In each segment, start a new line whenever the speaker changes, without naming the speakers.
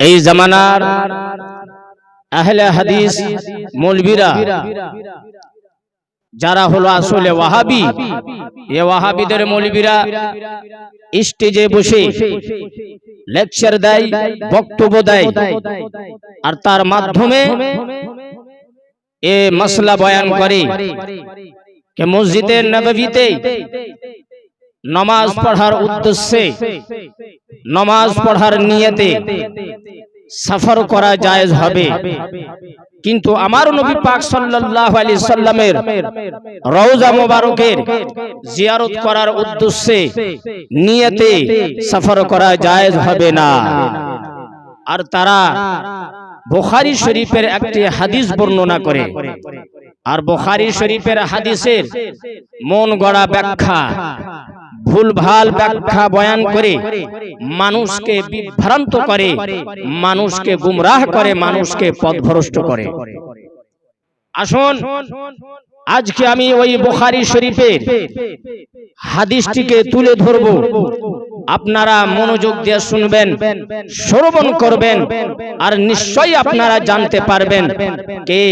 এই জামানার আহলে হাদিস মৌলবীরা, যারা হলো আসলে ওয়াহাবি, এ ওয়াহাবিদের মৌলবীরা স্টেজে বসে লেকচার দেয়, বক্তব্য দেয়, আর তার মাধ্যমে এ মশলা বয়ান করে, কে মসজিদের নববীতে নমাজ পড়ার উদ্দেশ্যে, নমাজ পড়ার নিয়তে সফর করা জায়েজ হবে। কিন্তু আমার নবী পাক সাল্লাল্লাহু আলাইহি সাল্লামের রওজা মোবারকের জিয়ারত করার উদ্দেশ্যে নিয়তে সফর করা জায়েজ হবে না। আর তারা বুখারী শরীফের একটি হাদিস বর্ণনা করে। আর বুখারী শরীফের হাদিসের মন গড়া ব্যাখ্যা ভুলভাল ব্যাখ্যা বয়ান করে মানুষকে বিভ্রান্ত করে, মানুষকে গুমরাহ করে, মানুষকে পথভ্রষ্ট করে। আসুন, আজকে আমি ওই বুখারী শরীফের হাদিসটিকে তুলে ধরব। আপনারা মনোযোগ দিয়ে শুনবেন, শ্রবণ করবেন, আর নিশ্চয়ই আপনারা জানতে পারবেন কে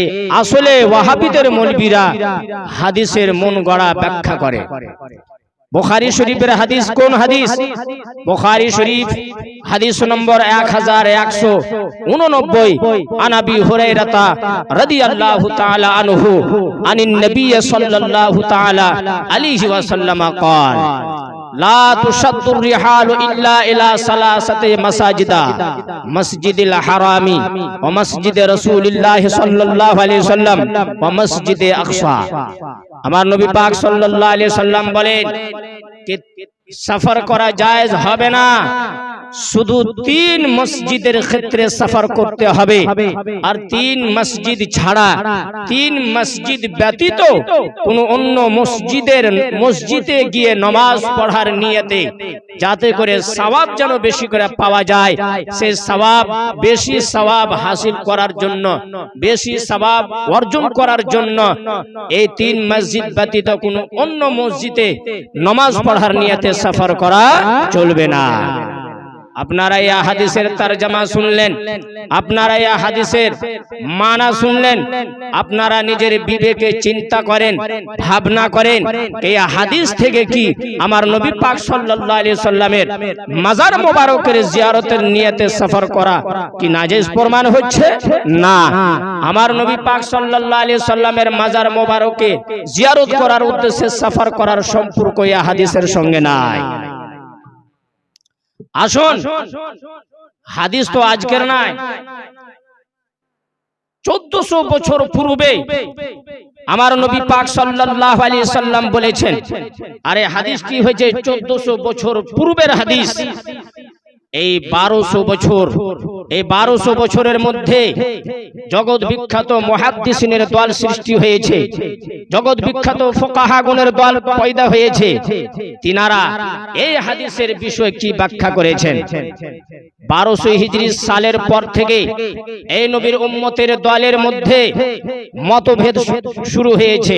আসলে ওয়াহাবিদের মৌলবীরা হাদিসের মন গড়া ব্যাখ্যা করে। বুখারী শরীফের হাদিস কোন হাদিস বুখারী শরীফ হাদিস নম্বর 1189 আনাবি হুরায়রাতা রাদিয়াল্লাহু তাআলা আনহু আনিন নবী সাল্লাল্লাহু তাআলা আলাইহি ওয়াসাল্লাম قال لا تشد الرحال الا الى ثلاثه مساجد مسجد الحرام ومسجد رسول الله صلى الله عليه وسلم ومسجد اقصى আমার নবী পাক সাল্লাল্লাহু আলাইহি সাল্লাম বলেন কি সফর করা জায়েজ হবে না। শুধু তিন মসজিদের ক্ষেত্রে সফর করতে হবে। আর তিন মসজিদ ছাড়া, তিন মসজিদ ব্যতীত কোন অন্য মসজিদের মসজিদে গিয়ে নমাজ পড়ার নিয়তে যাতে করে সওয়াব যেন বেশি করে পাওয়া যায় সেই সওয়াব, বেশি সওয়াব হাসিল করার জন্য, বেশি সওয়াব অর্জন করার জন্য এই তিন মসজিদ ব্যতীত কোন অন্য মসজিদে নমাজ পড়ার নিয়তে সফর করা চলবে না। আপনারা এই হাদিসের তরজমা শুনলেন আপনারা এই হাদিসের মানা শুনলেন, আপনারা নিজের বিবেকে চিন্তা করেন, ভাবনা করেন, এই হাদিস থেকে কি আমার নবী পাক সাল্লাল্লাহু আলাইহি সাল্লামের মাজার মোবারকের জিয়ারতের নিয়তে সফর করা কি নাজেজ প্রমাণ হচ্ছে? না। আমার নবী পাক সাল্লাল্লাহু আলাইহি সাল্লামের মাজার মোবারকে জিয়ারত করার উদ্দেশ্যে সফর করার সম্পর্ক এই হাদিসের সঙ্গে নাই। আসুন। হাদিস তো আজকের নাই। চোদ্দশো বছর পূর্বে আমার নবী পাক সাল্লাল্লাহু আলাইহি সাল্লাম বলেছেন আরে হাদিস কি হয়েছে? চোদ্দশো বছর পূর্বের হাদিস। এই বারোশো বছর এই বারোশো বছরের মধ্যে জগৎ বিখ্যাত মহাদ্দিসিনের দল সৃষ্টি হয়েছে। জগৎ বিখ্যাত ফোকাহাগুনের দল পয়দা হয়েছে। তিনারা এই হাদিসের বিষয়ে কি ব্যাখ্যা করেছেন? বারোশো হিজরি সালের পর থেকে এই নবীর উম্মতের দলের মধ্যে মতভেদ শুরু হয়েছে।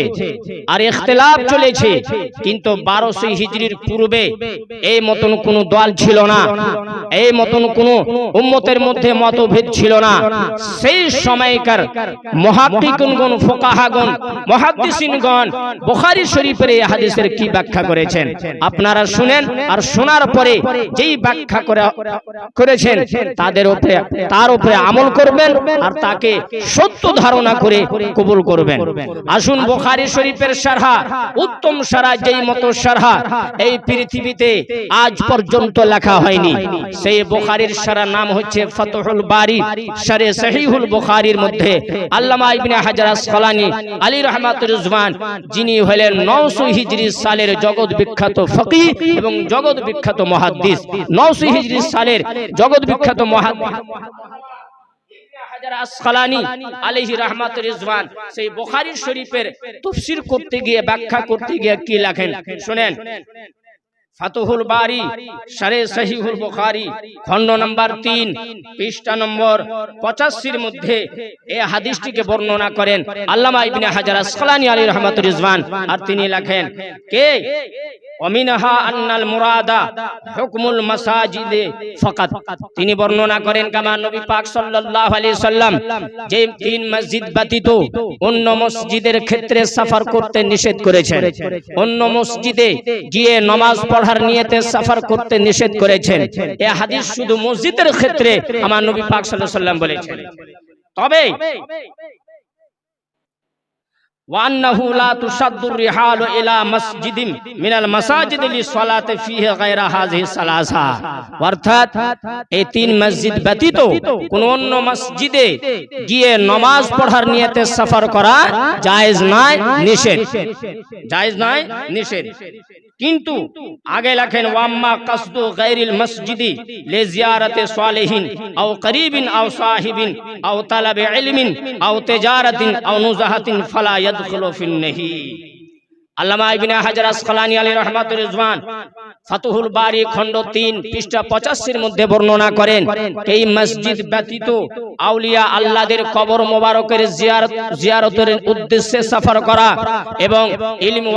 আর ইখতিলাফ চলেছে। কিন্তু বারোশো হিজরির পূর্বে এই মতন কোনো দল ছিল না। এই মতন কোন উম্মতের মধ্যে মতভেদ ছিল না। সেই সময়কার মহাদ্দিকুনগণ ফোকাহাগণ, মহাদ্দিসিনগণ বুখারী শরীফের এই হাদিসের কি ব্যাখ্যা করেছেন? আপনারা শুনেন আর শোনার পরে যেই ব্যাখ্যা করেছেন, তাদের উপরে, তার উপরে আমল করবেন আর তাকে সত্য ধারণা করে কবুল করবেন। আসুন বুখারী শরীফের সারহা, উত্তম সারা যেই মতো সারহা, এই পৃথিবীতে আজ পর্যন্ত লেখা হয়নি। সেই বুখারীর সারা নাম হচ্ছে ফাতহুল বারি শারে সহিহুল বুখারীর মধ্যে। আল্লামা ইবনে হাজার আসকালানি, আলী রহমাতুর রুজমান যিনি হলেন 900 হিজরি সালের জগৎ বিখ্যাত ফকিহ এবং জগৎ বিখ্যাত মুহাদ্দিস। 900 হিজরি সালের জগৎ বিখ্যাত মুহাদ্দিস। শরীফের তাফসীর করতে গিয়ে, ব্যাখ্যা করতে গিয়ে কি লেখেন? শুনেন। ফাতুহুল বারি সারে সহিহুল বুখারী, খণ্ড নম্বর তিন, পৃষ্ঠা নম্বর পঁচাশির মধ্যে এই হাদিসটিকে বর্ণনা করেন আল্লামা ইবনে হাজার আসকালানি আলী রহমাতুর রিজওয়ান। আর তিনি লেখেন, কে? অমিনহা আন্নাল মুরাদা হুকমুল মাসাজিদে ফাকাত। তিনি বর্ণনা করেন, কামা নবী পাক সাল্লাল্লাহু আলাইহি সাল্লাম যে তিন মসজিদ ব্যতীত অন্য মসজিদের ক্ষেত্রে সফর করতে নিষেধ করেছেন। অন্য মসজিদে গিয়ে নামাজ পড়ার নিয়েতে সফর করতে নিষেধ করেছেন। এ হাদিস শুধু মসজিদের ক্ষেত্রে আমার নবী পাক সাল্লাল্লাহু আলাইহি সাল্লাম বলেছেন। তবে وأنه لا تشد الرحال إلى مسجد من المساجد للصلاة فيه غير هذه الثلاثة অর্থাৎ এই তিন মসজিদ ব্যতীত কোন অন্য মসজিদে গিয়ে নামাজ পড়ার নিয়তে সফর করা জায়েজ নয় নিষেধ জায়েজ নয় নিষেধ কিন্তু আগে লেখেন ওয়াম্মা কাসদু গায়রিল মসজিদি লে জিয়ারতে সালেহিন আও করিবিন আও সাহিবিন আও তালাবে ইলমিন আও তিজারাতিন আও নুজাহাতিন ফালা ইয়াদখুলু ফিন নাহি। আল্লামা ইবনে হাজার আসকালানি আলী রিজওয়ান ফাতুহুল বারি খণ্ড 3 পৃষ্ঠা 85 এর মধ্যে বর্ণনা করেন, এই মসজিদ ব্যতীত আউলিয়া আল্লাহদের কবর মোবারকের জিয়ারতের উদ্দেশ্যে সফর করা এবং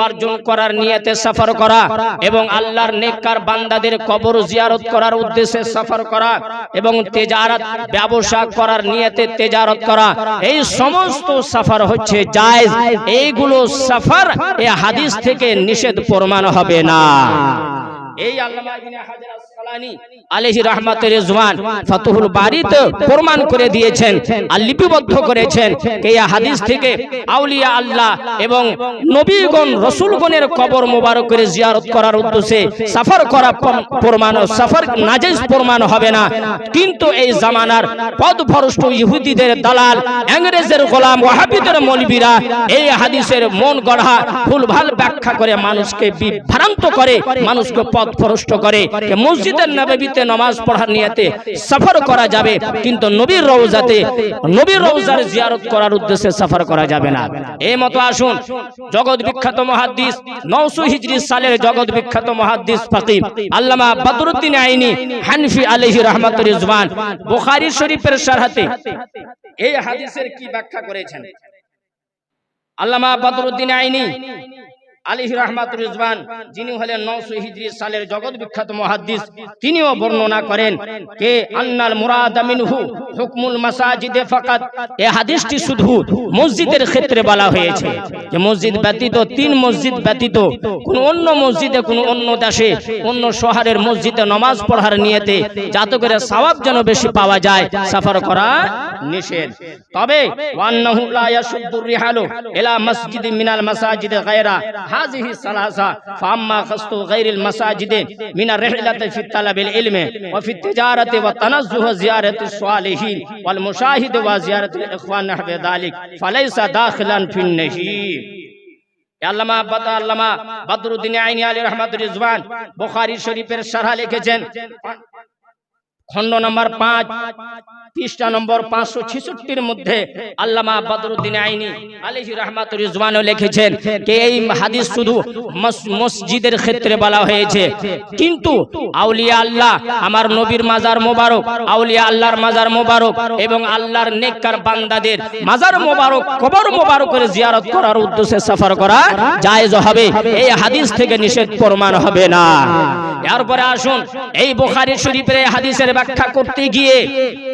অর্জন করার নিয়তে সফর করা এবং আল্লাহর নেককার বান্দাদের কবর জিয়ারত করার উদ্দেশ্যে সফর করা এবং তেজারত ব্যবসা করার নিয়তে তেজারত করা। এই সমস্ত সফর হচ্ছে জায়েজ। এইগুলো সফর এই হাদিস থেকে নিষেধ প্রমাণ হবে না। এই আল্লামা করেছেন এই কিন্তু এই জামানার ইহুদিদের দালাল, ইংরেজের গোলাম মৌলবীরা এই হাদিসের মন গড়া, ভুলভাল ব্যাখ্যা করে মানুষকে বিভ্রান্ত করে, মানুষকে করে যে মসজিদের নববীতে নামাজ পড়ার নিয়তে সফর করা যাবে, কিন্তু নবীর রওজাতে নবীর রওজার জিয়ারত করার উদ্দেশ্যে সফর করা যাবে না। এই মতো আসুন, জগৎ বিখ্যাত মহাদ্দিস 900 হিজরি সালের জগৎ বিখ্যাত মহাদ্দিস ফাকিহ আল্লামা বদরুদ্দিন আইনি হানফি আলাইহি রাহমাতুর রিজওয়ান, বুখারী শরীফের শরহতে এই হাদিসের কি ব্যাখ্যা করেছেন? আল্লামা বদরুদ্দিন আইনি আলিহি রহমাতুর রিজওয়ান, যিনি হলেন 900 হিজরি সালের জগৎ বিখ্যাত মুহাদ্দিস, তিনিও বর্ণনা করেন কে আন্নাল মুরাদ মিনহু, হুকমুল মাসাজিদে ফাকাত। এই হাদিসটি শুধু মসজিদের ক্ষেত্রে বলা হয়েছে যে মসজিদ ব্যতীত, তিন মসজিদ ব্যতীত, কোন অন্য মসজিদে, কোন অন্য দেশে, অন্য শহরের মসজিদে নামাজ পড়ার নিয়তে যাতে করে সওয়াব যেন বেশি পাওয়া যায়, সফর করা নিষেধ। তবে ওয়ান্নাহু লা ইয়াশুদ্দুর রিহালু ইলা মসজিদ মিনাল মাসাজিদে গায়রা। হাযিহি সালাসা ফাম্মা খাসতু গায়রিল মাসাজিদ মিনার রিহলাতি ফি তালাবিল ইলমি ওয়া ফি তিজারাতি ওয়া তানাজ্জুহ জিয়ারাতি সালিহিন ওয়াল মুশাহিদ ওয়া জিয়ারাতি ইখওয়ান নাহবে যালিক ফালাইসা দাখিলান ফিন নাহি আল্লামা বাদা আল্লামা বদরুদ্দিন আইনি আলী রহমাতুর রিজওয়ান বুখারী শরীফের শারহ লিখেছেন খণ্ড নম্বর পাঁচ, পৃষ্ঠা নম্বর পাঁচশো ছেষট্টির মধ্যে আল্লামা বদরুদ্দিন আইনি আলহি রহমাতুর রিজওয়ানও লিখেছেন যে এই হাদিস শুধু মসজিদের ক্ষেত্রে বলা হয়েছে। কিন্তু আউলিয়া আল্লাহ আমার নবীর মাজার মোবারক, আউলিয়া আল্লাহর মাজার মোবারক এবং আল্লাহর নেককার বান্দাদের মাজার মোবারক, কবর মোবারকের জিয়ারত করার উদ্দেশ্যে সফর করা জায়েজ হবে। এই হাদিস থেকে নিষেধ প্রমাণ হবে না। এরপরে আসুন, এই বুখারী শরীফের হাদিসের ব্যাখ্যা করতে গিয়ে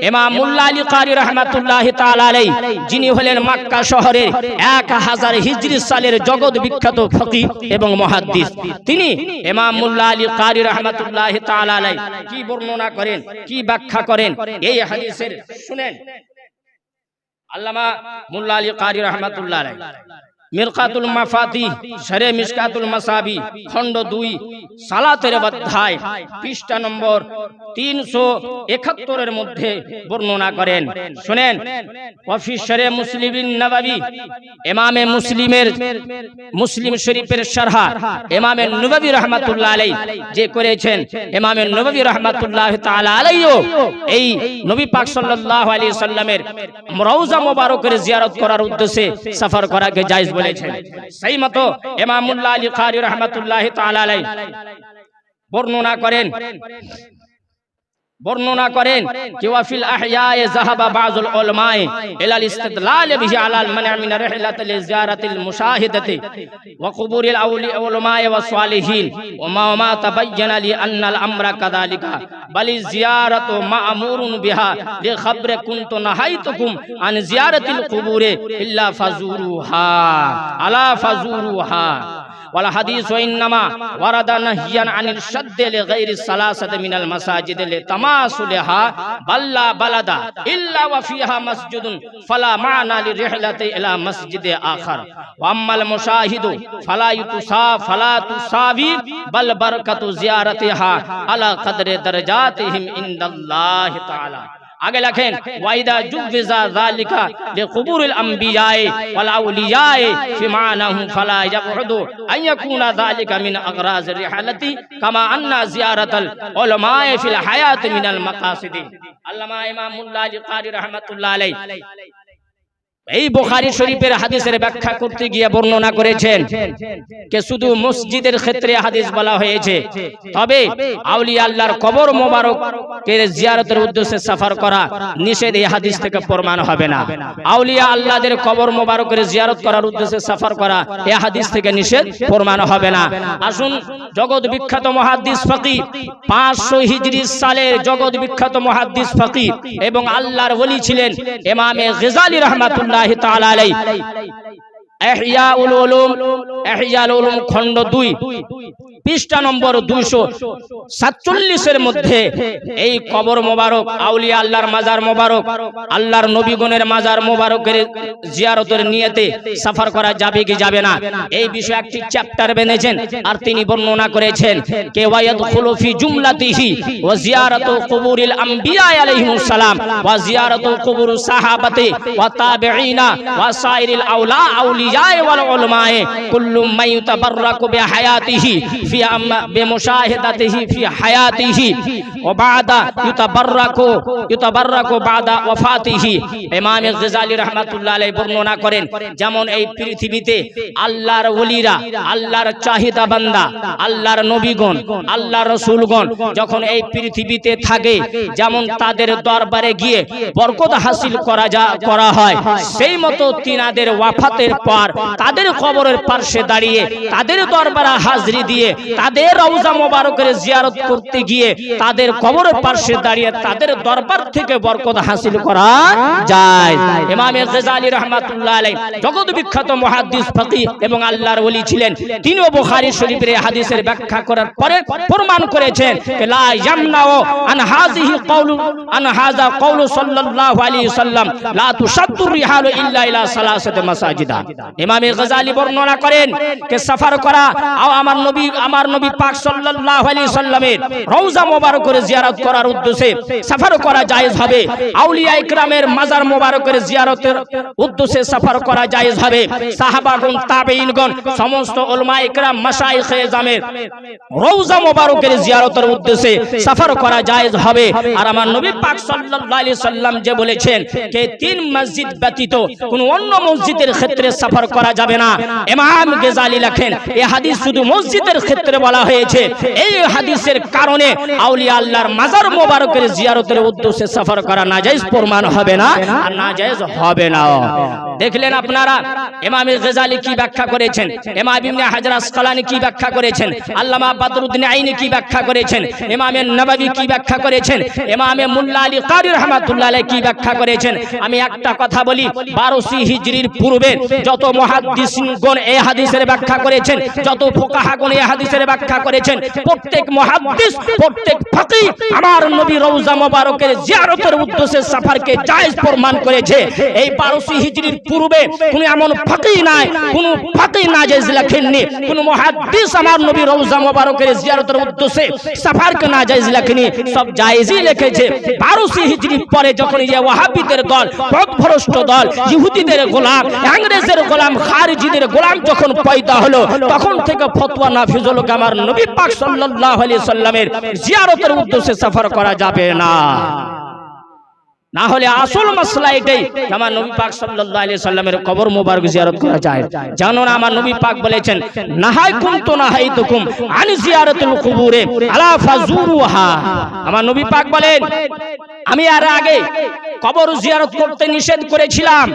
ইমাম মুল্লা আলী কারি রহমাতুল্লাহ আলাইহি, যিনি হলেন মাক্কা শহরের 1000 হিজরি সালের জগৎ বিখ্যাত ফকিহ এবং মুহাদ্দিস। তিনি ইমাম মুল্লা আলী কারি রহমাতুল্লাহ আলাইহি, কি বর্ণনা করেন, কি ব্যাখ্যা করেন, এই হাদিসের শুনেন। আল্লামা মুল্লা আলী কারি রহমাতুল্লাহ মিরকাতুল মাফাতি শরে মিসকাতুল মাসাবি, খণ্ড দুই, সালাতের অধ্যায়, পৃষ্ঠা নম্বর তিনশো একাত্তরের মধ্যে বর্ণনা করেন। শুনেন অফিসরে মুসলিম নবাবি, এমামে মুসলিমের, মুসলিম শরীফের শারহা এমামে নববী রহমাতুল্লাহ আলাই যে করেছেন, এমামে নববী রহমাতুল্লাহ তাআলা আলাইও এই নবী পাক সাল্লাল্লাহু আলাইহি সাল্লামের রওজা মোবারকের জিয়ারত করার উদ্দেশ্যে সফর করাকে জায়েজ বলেছেন। সেই মতো এমামুল্লাহ আলী খারি রহমতুল্লাহ তালাই বর্ণনা করেন বর্ণনা করেন যে ওয়াফিল আহইয়ায়ে যাহাবা বাযুল উলামায়ে ইলাল ইস্তিদলাল বিহি আলাল মানআ মিন রিহলাতি লিজিয়ারাতিল মুশাহিদাতি ওয়া কুবুরিল আউলি উলামায়ে ওয়া সালিহিন ওয়া মা মা তাবাyyana লি আন্নাল আমরা কাযালিকা বালি জিয়ারাতু মা'মুরুন বিহা লি খাবরে কুনতু নাহাইতুকুম আন জিয়ারাতিল কুবুরে ইল্লা ফাজুরুহা আলা ফাজুরুহা والحديث وإنما ورد نهيا عن الشد لغير الثلاثة من المساجد لتماثلها بل لا بلد إلا وفيها مسجد فلا معنى للرحلة إلى مسجد آخر. وأما المشاهد فلا يتسا فلا تساوي بل بركة زيارتها على قدر درجاتهم عند الله تعالى. আগে লেখেন ওয়াইদা জুবিজা যালিকা লিকুবুরিল আমবিয়ায়ে ওয়াল আউলিয়ায়ে ফি মানাহু ফালা ইয়াবউদু আন ইয়াকুনা যালিকা মিন আগরাজ রিহালাতি কামা আন্না জিয়ারাতাল উলামায়ে ফিল হায়াত মিনাল মাকাসিদি আল্লামা ইমাম মুল্লা আলী কারি রাহমাতুল্লাহ আলাইহি এই বুখারী শরীফের হাদিসের ব্যাখ্যা করতে গিয়ে বর্ণনা করেছেন কে শুধু মসজিদের ক্ষেত্রে হাদিস বলা হয়েছে। তবে আউলিয়া আল্লাহর কবর মোবারক কে জিয়ারতের উদ্দেশ্যে সফর করা নিষেধ এই হাদিস থেকে প্রমাণ হবে না। আউলিয়া আল্লাহদের কবর মোবারকের জিয়ারত করার উদ্দেশ্যে সফর করা এই হাদিস থেকে নিষেধ প্রমাণ হবে না। আসুন, জগৎ বিখ্যাত মহাদ্দিস ফকির পাঁচশো হিজরি সালের জগৎ বিখ্যাত মহাদ্দিস ফকির এবং আল্লাহর ওলি ছিলেন ইমামে গেজালি রহমাতুল্লাহ তাআলা আলাইহি ইহয়াউল উলুম ইহয়াউল উলুম খণ্ড 2 পৃষ্ঠা নম্বর 247 এর মধ্যে এই কবর মোবারক, আউলিয়া আল্লাহর মাজার মোবারক, আল্লাহর নবীগণের মাজার মোবারকের জিয়ারতের করা যাবে কি যাবে না? এই বিষয়ে একটি চ্যাপ্টার বেঁধেছেন আর তিনি বর্ণনা করেছেন কে ওয়ায়াদখুলু সালাম আউলা করেন, যেমন এই পৃথিবীতে আল্লাহর ওলিরা, আল্লাহর চাহিদা বান্দা, আল্লাহর নবীগণ, আল্লাহর রাসূলগণ যখন এই পৃথিবীতে থাকে, যেমন তাদের দরবারে গিয়ে বরকত হাসিল করা যা, করা হয়, সেই মতো তিনাদের ওয়াফাতের পর তাদের কবরের পাশে দাঁড়িয়ে, তাদের দরবারে হাজরি দিয়ে, তাদের রওজা মোবারকের জিয়ারত করতে গিয়ে, তাদের কবরের পাশে দাঁড়িয়ে, তাদের দরবার থেকে বরকত হাসিল করা যায়। ইমামে গজালি রাহমাতুল্লাহ আলাইহি জগৎ বিখ্যাত মুহাদ্দিস ফকিহ এবং আল্লাহর ওলি ছিলেন। তিনিও বুখারী শরীফের হাদিসের ব্যাখ্যা করার পরে প্রমাণ করেছেন লা ইয়ামনাউ আন হাযিহি কাউলু আন হাযা কাউলু সাল্লাল্লাহু আলাইহি সাল্লাম, লা তুশাদ্দু রিহালু ইল্লা ইলা সালাসাতি মাসাজিদা। ইমামে গজালি বর্ণনা করেন যে সফর করা আমার নবী আমার নবী পাক সাল্লাল্লাহু আলাইহি সাল্লামের রওজা মোবারকের জিয়ারত করার উদ্দেশ্যে সফর করা জায়েজ হবে। আউলিয়া ইকরামের মাজার মোবারকের জিয়ারতের উদ্দেশ্যে সফর করা জায়েজ হবে। সাহাবাগণ তাবেঈনগণ, সমস্ত উলামা ইকরাম মাশায়েখ জামের রওজা মোবারকের জিয়ারতের উদ্দেশ্যে সফর করা জায়েজ হবে। আর আমার নবী পাক সাল্লাল্লাহু আলাইহি সাল্লাম যে বলেছেন যে তিন মসজিদ ব্যতীত কোন অন্য মসজিদের ক্ষেত্রে সফর করা যাবে না। ইমাম গেজালি লেখেন এই হাদিস শুধু মসজিদের ক্ষেত্রে বলা হয়েছে। এই হাদিসের কারণে আউলিয়া আল্লাহর মাজার মোবারকের জিয়ারতের উদ্দেশ্যে সফর করা নাজায়েজ প্রমাণ হবে না আর নাজায়েজ হবে না। দেখলেন আপনারা, ইমাম গেজালি কি ব্যাখ্যা করেছেন? ইমাম ইবনে হাজার আসকালানি কি ব্যাখ্যা করেছেন? আল্লামা বদরুদ্দিন আইনি কি ব্যাখ্যা করেছেন? ইমাম নববী কি ব্যাখ্যা করেছেন? ইমাম মুল্লা আলী কারি রহমাতুল্লাহ কি ব্যাখ্যা করেছেন? আমি একটা কথা বলি 1200 হিজরির পূর্বে যত মুহাদ্দিসগণ এই হাদিসের ব্যাখ্যা করেছেন, যত ফুকাহাগণ হাদিসের ব্যাখ্যা করেছেন, প্রত্যেক প্রত্যেক আমার নবী মোবারকের জিয়ারতের উদ্দেশ্যে সফরকে প্রমাণ করেছে। এই 1200 হিজরির পূর্বে কোন এমন নাই, কোন লেখেননি, কোন আমার নবী মোবারকের জিয়ারতের উদ্দেশ্যে সফরকে লেখেনি সব জায়েজই লিখেছে। 1200 হিজরির পরে যখন এই ওয়াহাবিদের দল, পথভ্রষ্ট দল, ইহুদিদের ইংরেজের খারিজিদের গোলাম যখন পয়দা হলো, তখন থেকে ফতোয়া নাফিজ হলো কি আমার নবী পাক সাল্লাল্লাহু আলাইহি সাল্লামের জিয়ারতের উদ্দেশ্যে সফর করা যাবে না। না হলে আসল মাসলা এটাই আমার নবী পাক সাল্লাল্লাহু আলাইহি সাল্লামের কবর মোবারক জিয়ারত করা যায়। জানো না আমার নবী পাক বলেছেন নাহাই কুনতু নাহাইতুকুম আন জিয়ারাতুল কুবুরে আলা ফাজুরুহা। আমার নবী পাক বলেন আমি আর আগে কবর জিয়ারত করতে নিষেধ করেছিলাম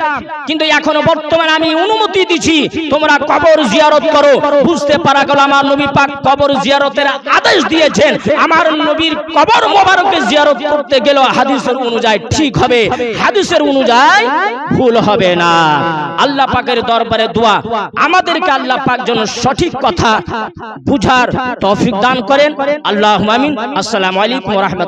কিন্তু এখন বর্তমানে আমি অনুমতি দিছি তোমরা কবর জিয়ারত করো। বুঝতে পারা গেল আমার নবী পাক কবর জিয়ারতের আদেশ দিয়েছেন আমার নবীর কবর মোবারকে জিয়ারত করতে গেল হাদিসের অনুযায়ী ঠিক হবে। হাদিসের অনুযায়ী ভুল হবে না। আল্লাহ পাকের দরবারে দোয়া। আমাদেরকে আল্লাহ পাক যেন সঠিক কথা বুঝার তৌফিক দান করেন। আল্লাহ আমিন। আসসালামু আলাইকুম রাহমাতুল্লাহ।